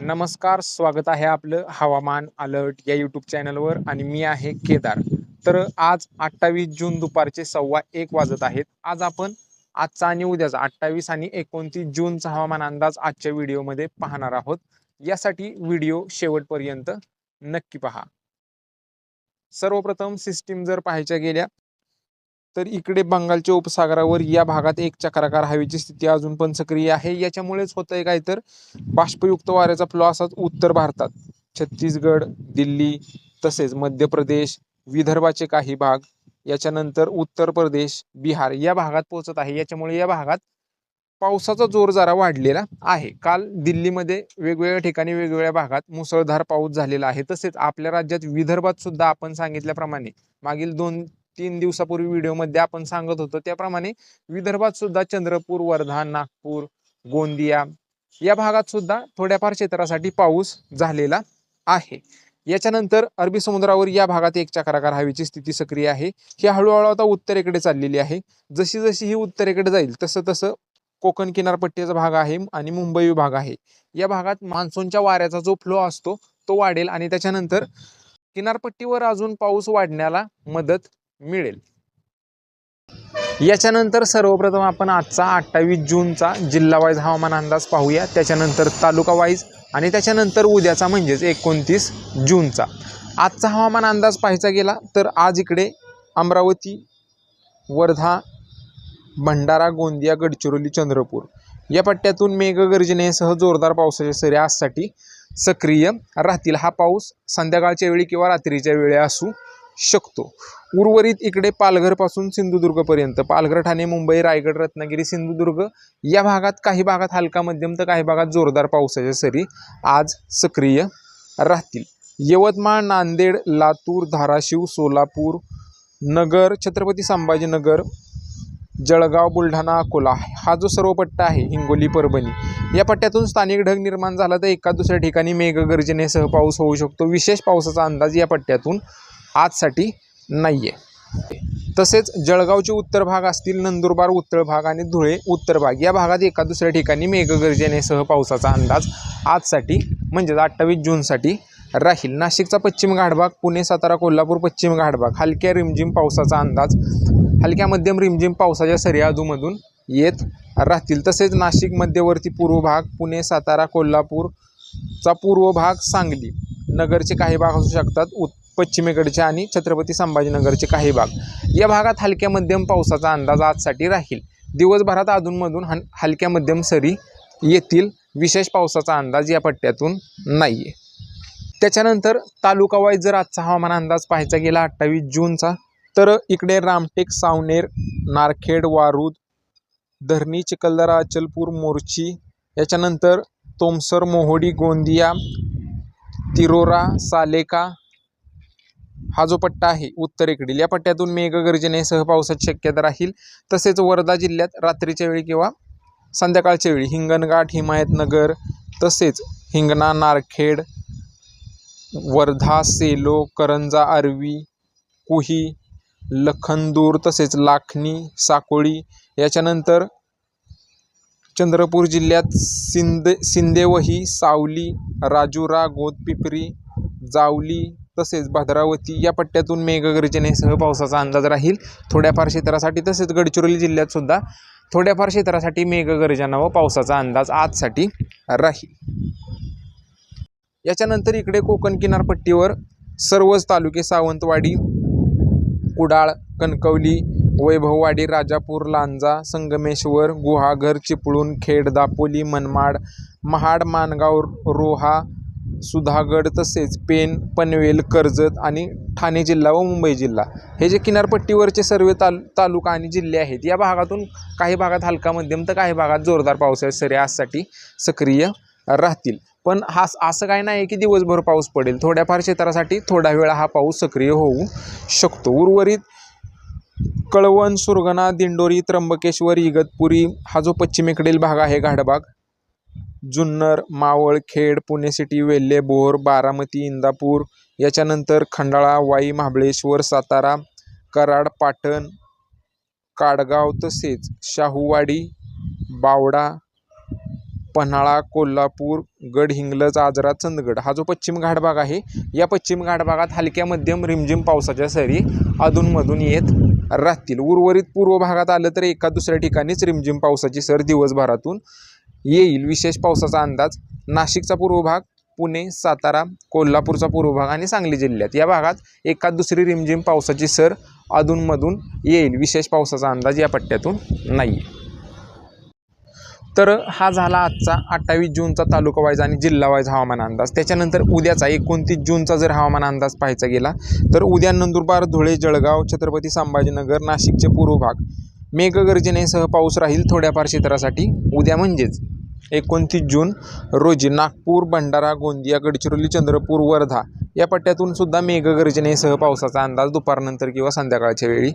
नमस्कार स्वागत आहे आपलं हवामान अलर्ट या यूट्यूब चॅनलवर आणि मी आहे केदार. तर आज अठ्ठावीस जून दुपारचे सव्वा एक वाजत आहेत. आज आपण आजचा आणि उद्याचा अठ्ठावीस आणि एकोणतीस जूनचा हवामान अंदाज आजच्या व्हिडिओमध्ये पाहणार आहोत. यासाठी व्हिडिओ शेवटपर्यंत नक्की पहा. सर्वप्रथम सिस्टीम जर पाहायच्या गेल्या तर इकडे बंगालच्या उपसागरावर या भागात एक चक्राकार हवेची स्थिती अजून पण सक्रिय आहे. याच्यामुळेच होत आहे काय तर बाष्पयुक्त वाऱ्याचा फ्लो असाच उत्तर भारतात. छत्तीसगड दिल्ली तसेच मध्य प्रदेश विदर्भाचे काही भाग याच्यानंतर उत्तर प्रदेश बिहार या भागात पोहोचत आहे. याच्यामुळे या भागात पावसाचा जोर जरा वाढलेला आहे. काल दिल्लीमध्ये वेगवेगळ्या ठिकाणी वेगवेगळ्या भागात मुसळधार पाऊस झालेला आहे. तसेच आपल्या राज्यात विदर्भात सुद्धा आपण सांगितल्याप्रमाणे मागील दोन तीन दिवसापूर्वी व्हिडिओमध्ये आपण सांगत होतो. त्याप्रमाणे विदर्भात सुद्धा चंद्रपूर वर्धा नागपूर गोंदिया या भागात सुद्धा थोड्याफार क्षेत्रासाठी पाऊस झालेला आहे. याच्यानंतर अरबी समुद्रावर या भागात एक चक्राकार हवेची स्थिती सक्रिय आहे. ही हळूहळू आता उत्तरेकडे चाललेली आहे. जशी जशी ही उत्तरेकडे जाईल तसं तसं कोकण किनारपट्टीचा भाग आहे आणि मुंबई विभाग आहे. या भागात मान्सूनच्या वाऱ्याचा जो फ्लो असतो तो वाढेल आणि त्याच्यानंतर किनारपट्टीवर अजून पाऊस वाढण्याला मदत मिळेल. याच्यानंतर सर्वप्रथम आपण आजचा अठ्ठावीस जूनचा जिल्हा वाईज हवामान अंदाज पाहूया. त्याच्यानंतर तालुका वाईज आणि त्याच्यानंतर उद्याचा म्हणजेच एकोणतीस जूनचा. आजचा हवामान अंदाज पाहायचा गेला तर आज इकडे अमरावती वर्धा भंडारा गोंदिया गडचिरोली चंद्रपूर या पट्ट्यातून मेघगर्जनेसह जोरदार पावसाच्या सरी आजसाठी सक्रिय राहतील. हा पाऊस संध्याकाळच्या वेळी किंवा रात्रीच्या वेळी असू शकतो. उर्वरित इकडे पालघरपासून सिंधुदुर्गपर्यंत पालघर ठाणे मुंबई रायगड रत्नागिरी सिंधुदुर्ग या भागात काही भागात हलका मध्यम तर काही भागात जोरदार पावसाच्या सरी आज सक्रिय राहतील. यवतमाळ नांदेड लातूर धाराशिव सोलापूर नगर छत्रपती संभाजीनगर जळगाव बुलढाणा अकोला हा जो सर्व पट्टा आहे हिंगोली परभणी या पट्ट्यातून स्थानिक ढग निर्माण झाला तर एका दुसऱ्या ठिकाणी मेघगर्जनेसह पाऊस होऊ शकतो. विशेष पावसाचा अंदाज या पट्ट्यातून आजसाठी नाही आहे तसेच जळगावचे उत्तर भाग असतील नंदुरबार उत्तर भाग आणि धुळे उत्तर भाग. या भागात एका दुसऱ्या ठिकाणी मेघगर्जनेसह पावसाचा अंदाज आजसाठी म्हणजेच अठ्ठावीस जूनसाठी राहील. नाशिकचा पश्चिम घाटभाग पुणे सातारा कोल्हापूर पश्चिम घाटभाग. हलक्या रिमझिम पावसाचा अंदाज हलक्या मध्यम रिमझिम पावसाच्या सरी आजूमधून येत राहतील. तसेच नाशिक मध्यवर्ती पूर्व भाग पुणे सातारा कोल्हापूरचा पूर्व भाग सांगली. नगरचे काही भाग असू शकतात. उत् पश्चिमेकडचे आणि छत्रपती संभाजीनगरचे काही भाग. या भागात हलक्या मध्यम पावसाचा अंदाज आजसाठी राहील. दिवसभरात अधूनमधून हन हलक्या मध्यम सरी येतील. विशेष पावसाचा अंदाज या पट्ट्यातून नाही आहे त्याच्यानंतर तालुकावाईज जर आजचा हवामान अंदाज पाहायचा गेला अठ्ठावीस जूनचा तर इकडे रामटेक सावनेर नारखेड वारूद धरणी चिखलदरा अचलपूर मोर्ची याच्यानंतर तोमसर मोहोडी गोंदिया तिरोरा सालेका हा जो पट्टा आहे उत्तरेकडील या पट्ट्यातून मेघगर्जनेसह पावसाची शक्यता राहील. तसेच वर्धा जिल्ह्यात रात्रीच्या वेळी किंवा संध्याकाळच्या वेळी हिंगणघाट हिमायतनगर तसेच हिंगणा नारखेड वर्धा सेलो करंजा आरवी कुही लखनदूर तसेच लाखणी साकोळी याच्यानंतर चंद्रपूर जिल्ह्यात सिंदे सिंदेवही सावली राजुरा गोदपिपरी जावली तसेच भद्रावती या पट्ट्यातून मेघगर्जनेसह पावसाचा अंदाज राहील. थोड्याफार क्षेत्रासाठी तसेच गडचिरोली जिल्ह्यात सुद्धा थोड्याफार क्षेत्रासाठी मेघगर्जना व पावसाचा अंदाज आजसाठी राहील. याच्यानंतर इकडे कोकण किनारपट्टीवर सर्वच तालुके सावंतवाडी कुडाळ कणकवली वैभववाडी राजापूर लांजा संगमेश्वर गुहागर चिपळूण खेड दापोली मनमाड महाड मानगाव रोहा सुधागड तसेच पेन पनवेल कर्जत आणि ठाणे जिल्हा व मुंबई जिल्हा. हे जे किनारपट्टीवरचे सर्व ताल तालुका आणि जिल्हे आहेत या भागातून काही भागात हलका मध्यम तर काही भागात जोरदार पावसाळ्या सरी आजसाठी सक्रिय राहतील. पण हा असं काय नाही की दिवसभर पाऊस पडेल. थोड्याफार क्षेत्रासाठी थोडा वेळा हा पाऊस सक्रिय होऊ शकतो. उर्वरित कळवण सुरगणा दिंडोरी त्र्यंबकेश्वर इगतपुरी हा जो पश्चिमेकडील भाग आहे घाटभाग जुन्नर मावळ खेड पुणे सिटी वेल्हे बोर बारामती इंदापूर याच्यानंतर खंडाळा वाई महाबळेश्वर सातारा कराड पाटण काडगाव तसेच शाहूवाडी बावडा पन्हाळा कोल्हापूर गडहिंग्लज आजरा चंदगड. हा जो पश्चिम घाट भाग आहे या पश्चिम घाट भागात हलक्या मध्यम रिमझिम पावसाच्या सरी अधूनमधून येत राहतील. उर्वरित पूर्व भागात आलं तर एका दुसऱ्या ठिकाणीच रिमझिम पावसाची सर दिवसभरातून येईल. विशेष पावसाचा अंदाज नाशिकचा पूर्व भाग पुणे सातारा कोल्हापूरचा पूर्व भाग आणि सांगली जिल्ह्यात. या भागात एकाच दुसरी रिमझिम पावसाची सर अधूनमधून येईल. विशेष पावसाचा अंदाज या पट्ट्यातून नाही. तर हा झाला आजचा अठ्ठावीस जूनचा तालुका वाईज आणि जिल्हा वाईज हवामान अंदाज. त्याच्यानंतर उद्याचा एकोणतीस जूनचा जर हवामान अंदाज पाहायचा गेला तर उद्या नंदुरबार धुळे जळगाव छत्रपती संभाजीनगर नाशिकचे पूर्व भाग मेघगर्जनेसह पाऊस राहील थोड्याफार क्षेत्रासाठी. उद्या म्हणजेच एकोणतीस जून रोजी नागपूर भंडारा गोंदिया गडचिरोली चंद्रपूर वर्धा या पट्ट्यातून सुद्धा मेघगर्जनेसह पावसाचा अंदाज दुपारनंतर किंवा संध्याकाळच्या वेळी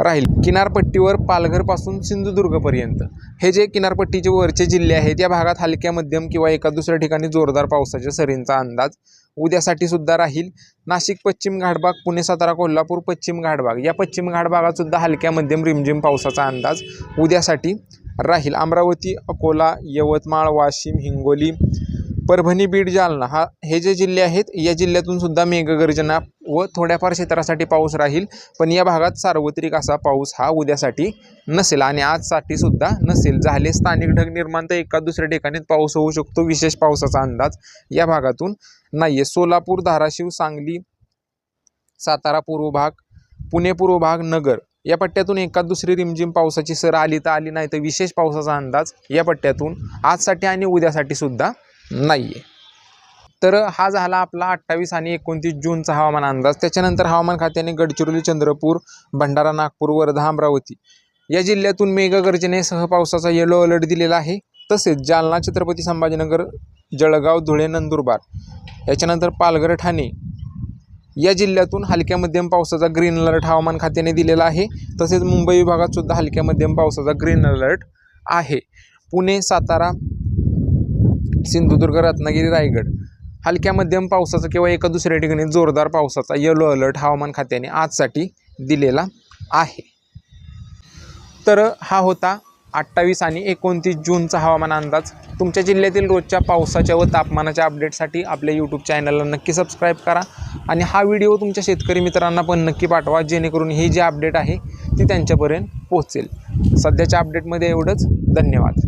राहील. किनारपट्टीवर पालघरपासून सिंधुदुर्गपर्यंत. हे जे किनारपट्टीचे वरचे जिल्हे आहेत या भागात हलक्या मध्यम किंवा एका दुसऱ्या ठिकाणी जोरदार पावसाच्या सरींचा अंदाज उद्यासाठी सुद्धा राहील. नाशिक पश्चिम घाटबाग पुणे सातारा कोल्हापूर पश्चिम घाटबाग या पश्चिम घाटभागात सुद्धा हलक्या मध्यम रिमझिम पावसाचा अंदाज उद्यासाठी राहील. अमरावती अकोला यवतमाळ वाशिम हिंगोली परभणी बीड जालना हा हे जे जिल्हे आहेत या जिल्ह्यातून सुद्धा मेघगर्जना व थोड्याफार क्षेत्रासाठी पाऊस राहील. पण या भागात सार्वत्रिक असा पाऊस हा उद्यासाठी नसेल आणि आजसाठी सुद्धा नसेल. झाले स्थानिक ढग निर्माण तर एका दुसऱ्या ठिकाणी पाऊस होऊ शकतो. विशेष पावसाचा अंदाज या भागातून नाही आहे सोलापूर धाराशिव सांगली सातारा पूर्व भाग पुणे पूर्व भाग नगर या पट्ट्यातून एका दुसरी रिमझिम पावसाची सर आली तर आली नाही तर विशेष पावसाचा अंदाज या पट्ट्यातून आजसाठी आणि उद्यासाठी सुद्धा नाही आहे तर हा झाला आपला अठ्ठावीस आणि एकोणतीस जूनचा हवामान अंदाज. त्याच्यानंतर हवामान खात्याने गडचिरोली चंद्रपूर भंडारा नागपूर वर्धा अमरावती या जिल्ह्यातून मेघगर्जनेसह पावसाचा येलो अलर्ट दिलेला आहे. तसेच जालना छत्रपती संभाजीनगर जळगाव धुळे नंदुरबार याच्यानंतर पालघर ठाणे या जिल्ह्यातून हलक्या मध्यम पावसाचा ग्रीन अलर्ट हवामान खात्याने दिलेला आहे. तसेच मुंबई विभागात सुद्धा हलक्या मध्यम पावसाचा ग्रीन अलर्ट आहे. पुणे सातारा सिंधुदुर्ग रत्नागिरी रायगड. हलक्या मध्यम पावसाचा किंवा एका दुसऱ्या ठिकाणी जोरदार पावसाचा येलो अलर्ट हवामान खात्याने आजसाठी दिलेला आहे. तर हा होता अठ्ठावीस आणि एकोणतीस जूनचा हवामान अंदाज. तुमच्या जिल्ह्यातील रोजच्या पावसाच्या व तापमानाच्या अपडेटसाठी आपल्या यूट्यूब चॅनलला नक्की सबस्क्राईब करा. आणि हा व्हिडिओ तुमच्या शेतकरी मित्रांना पण नक्की पाठवा जेणेकरून ही जी अपडेट आहे ती त्यांच्यापर्यंत पोहोचेल. सध्याच्या अपडेटमध्ये एवढंच. धन्यवाद.